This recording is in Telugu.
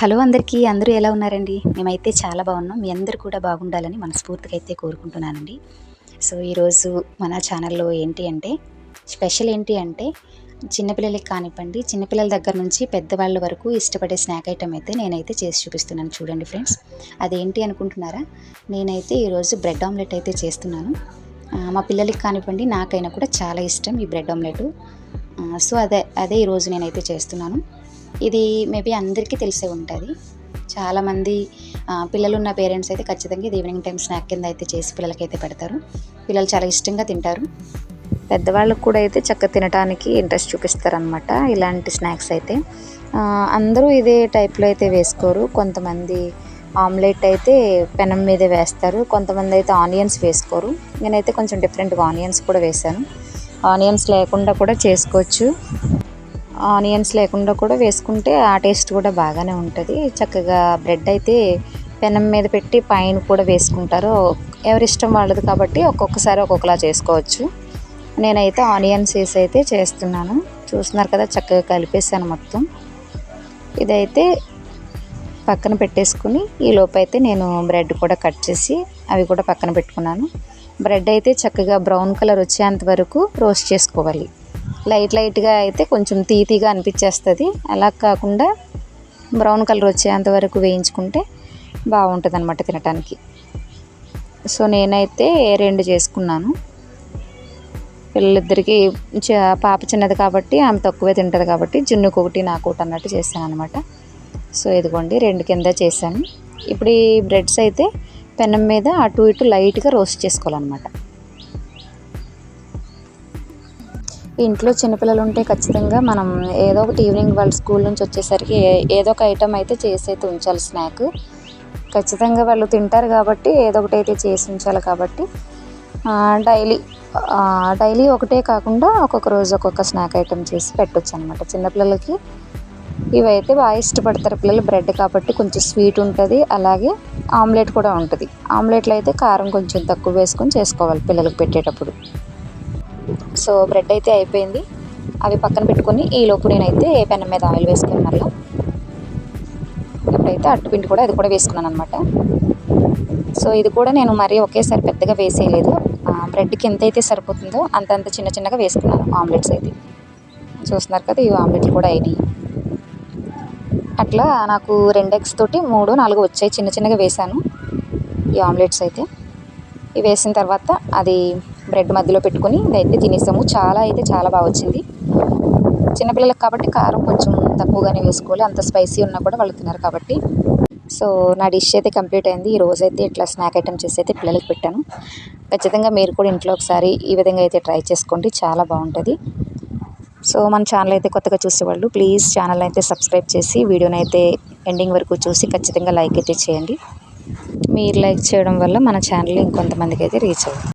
హలో అందరికీ అందరూ ఎలా ఉన్నారండి? మేమైతే చాలా బాగున్నాం. మీ అందరు కూడా బాగుండాలని మనస్ఫూర్తిగా అయితే కోరుకుంటున్నానండి. సో ఈరోజు మన ఛానల్లో ఏంటి అంటే స్పెషల్ ఏంటి అంటే చిన్నపిల్లలకి కానివ్వండి చిన్నపిల్లల దగ్గర నుంచి పెద్దవాళ్ళ వరకు ఇష్టపడే స్నాక్ ఐటమ్ అయితే నేనైతే చేసి చూపిస్తున్నాను. చూడండి ఫ్రెండ్స్ అదేంటి అనుకుంటున్నారా? నేనైతే ఈరోజు బ్రెడ్ ఆమ్లెట్ అయితే చేస్తున్నాను. మా పిల్లలకి కానివ్వండి నాకైనా కూడా చాలా ఇష్టం ఈ బ్రెడ్ ఆమ్లెట్. సో అదే అదే ఈరోజు నేనైతే చేస్తున్నాను. ఇది మేబీ అందరికీ తెలిసే ఉంటుంది. చాలామంది పిల్లలున్న పేరెంట్స్ అయితే ఖచ్చితంగా ఇది ఈవినింగ్ టైం స్నాక్ కింద అయితే చేసి పిల్లలకైతే పెడతారు. పిల్లలు చాలా ఇష్టంగా తింటారు. పెద్దవాళ్ళకు కూడా అయితే చక్కగా తినడానికి ఇంట్రెస్ట్ చూపిస్తారనమాట ఇలాంటి స్నాక్స్ అయితే. అందరూ ఇదే టైప్లో అయితే వేసుకోరు. కొంతమంది ఆమ్లెట్ అయితే పెనం మీద వేస్తారు. కొంతమంది అయితే ఆనియన్స్ వేసుకోరు. నేనైతే కొంచెం డిఫరెంట్గా ఆనియన్స్ కూడా వేశాను. ఆనియన్స్ లేకుండా కూడా చేసుకోవచ్చు. ఆనియన్స్ లేకుండా కూడా వేసుకుంటే ఆ టేస్ట్ కూడా బాగానే ఉంటుంది. చక్కగా బ్రెడ్ అయితే పెనం మీద పెట్టి పైన కూడా వేసుకుంటారు. ఎవరిష్టం వాళ్ళది కాబట్టి ఒక్కొక్కసారి ఒక్కొక్కలా చేసుకోవచ్చు. నేనైతే ఆనియన్స్ వేసి అయితే చేస్తున్నాను. చూస్తున్నారు కదా చక్కగా కలిపేసాను మొత్తం. ఇదైతే పక్కన పెట్టేసుకుని ఈ అయితే నేను బ్రెడ్ కూడా కట్ చేసి అవి కూడా పక్కన పెట్టుకున్నాను. బ్రెడ్ అయితే చక్కగా బ్రౌన్ కలర్ వచ్చేంత వరకు రోస్ట్ చేసుకోవాలి. లైట్ లైట్గా అయితే కొంచెం తీతీగా అనిపించేస్తుంది. అలా కాకుండా బ్రౌన్ కలర్ వచ్చేంత వరకు వేయించుకుంటే బాగుంటుంది అనమాట తినడానికి సో నేనైతే రెండు చేసుకున్నాను. పిల్లలిద్దరికీ చ- పాప చిన్నది కాబట్టి ఆమె తక్కువే తింటుంది కాబట్టి జున్నుకు ఒకటి నాకు ఒకటి అన్నట్టు చేశాను అనమాట సో ఇదిగోండి రెండు కింద చేశాను. ఇప్పుడు ఈ బ్రెడ్స్ అయితే పెనం మీద అటు ఇటు లైట్గా రోస్ట్ చేసుకోవాలన్నమాట. ఇంట్లో చిన్నపిల్లలు ఉంటే ఖచ్చితంగా మనం ఏదో ఒకటి ఈవినింగ్ వాళ్ళ స్కూల్ నుంచి వచ్చేసరికి ఏ- ఏదో ఒక ఐటమ్ అయితే చేసి అయితే ఉంచాలి స్నాక్. ఖచ్చితంగా వాళ్ళు తింటారు కాబట్టి ఏదో ఒకటి అయితే చేసి ఉంచాలి కాబట్టి డైలీ డైలీ ఒకటే కాకుండా ఒక్కొక్క రోజు ఒక్కొక్క స్నాక్ ఐటమ్ చేసి పెట్టొచ్చు అనమాట చిన్నపిల్లలకి ఇవైతే బాగా ఇష్టపడతారు పిల్లలు బ్రెడ్ కాబట్టి కొంచెం స్వీట్ ఉంటుంది అలాగే ఆమ్లెట్ కూడా ఉంటుంది. ఆమ్లెట్లో అయితే కారం కొంచెం తక్కువ వేసుకొని చేసుకోవాలి పిల్లలకు పెట్టేటప్పుడు. సో బ్రెడ్ అయితే అయిపోయింది. అవి పక్కన పెట్టుకొని ఈ లోపు నేనైతే పెనం మీద ఆయిల్ వేసుకుని మళ్ళీ. ఇప్పుడైతే అట్టుపిండి కూడా అది కూడా వేసుకున్నాను అనమాట సో ఇది కూడా నేను మరీ ఒకేసారి పెద్దగా వేసేయలేదు. బ్రెడ్కి ఎంత అయితే సరిపోతుందో అంతంత చిన్న చిన్నగా వేసుకున్నాను ఆమ్లెట్స్ అయితే. చూస్తున్నారు కదా ఈ ఆమ్లెట్లు కూడా అయినాయి. అట్లా నాకు రెండు ఎగ్స్ తోటి మూడు నాలుగు వచ్చాయి. చిన్న చిన్నగా వేశాను ఈ ఆమ్లెట్స్ అయితే. ఇవి వేసిన తర్వాత అది బ్రెడ్ మధ్యలో పెట్టుకొని ఇదైతే తినేసాము. చాలా అయితే చాలా బాగా వచ్చింది. చిన్నపిల్లలకు కాబట్టి కారం కొంచెం తక్కువగానే వేసుకోవాలి. అంత స్పైసీ ఉన్నా కూడా వాళ్ళు తినరు కాబట్టి. సో నా డిష్ అయితే కంప్లీట్ అయింది. ఈ రోజు అయితే ఇట్లా స్నాక్ ఐటమ్ చేసి అయితే పిల్లలకి పెట్టాను. ఖచ్చితంగా మీరు కూడా ఇంట్లో ఒకసారి ఈ విధంగా అయితే ట్రై చేసుకోండి. చాలా బాగుంటుంది. సో మన ఛానల్ అయితే కొత్తగా చూసేవాళ్ళు ప్లీజ్ ఛానల్ అయితే సబ్స్క్రైబ్ చేసి వీడియోని అయితే ఎండింగ్ వరకు చూసి ఖచ్చితంగా లైక్ అయితే చేయండి. మీరు లైక్ చేయడం వల్ల మన ఛానల్ ఇంకొంతమందికి అయితే రీచ్ అవుతుంది.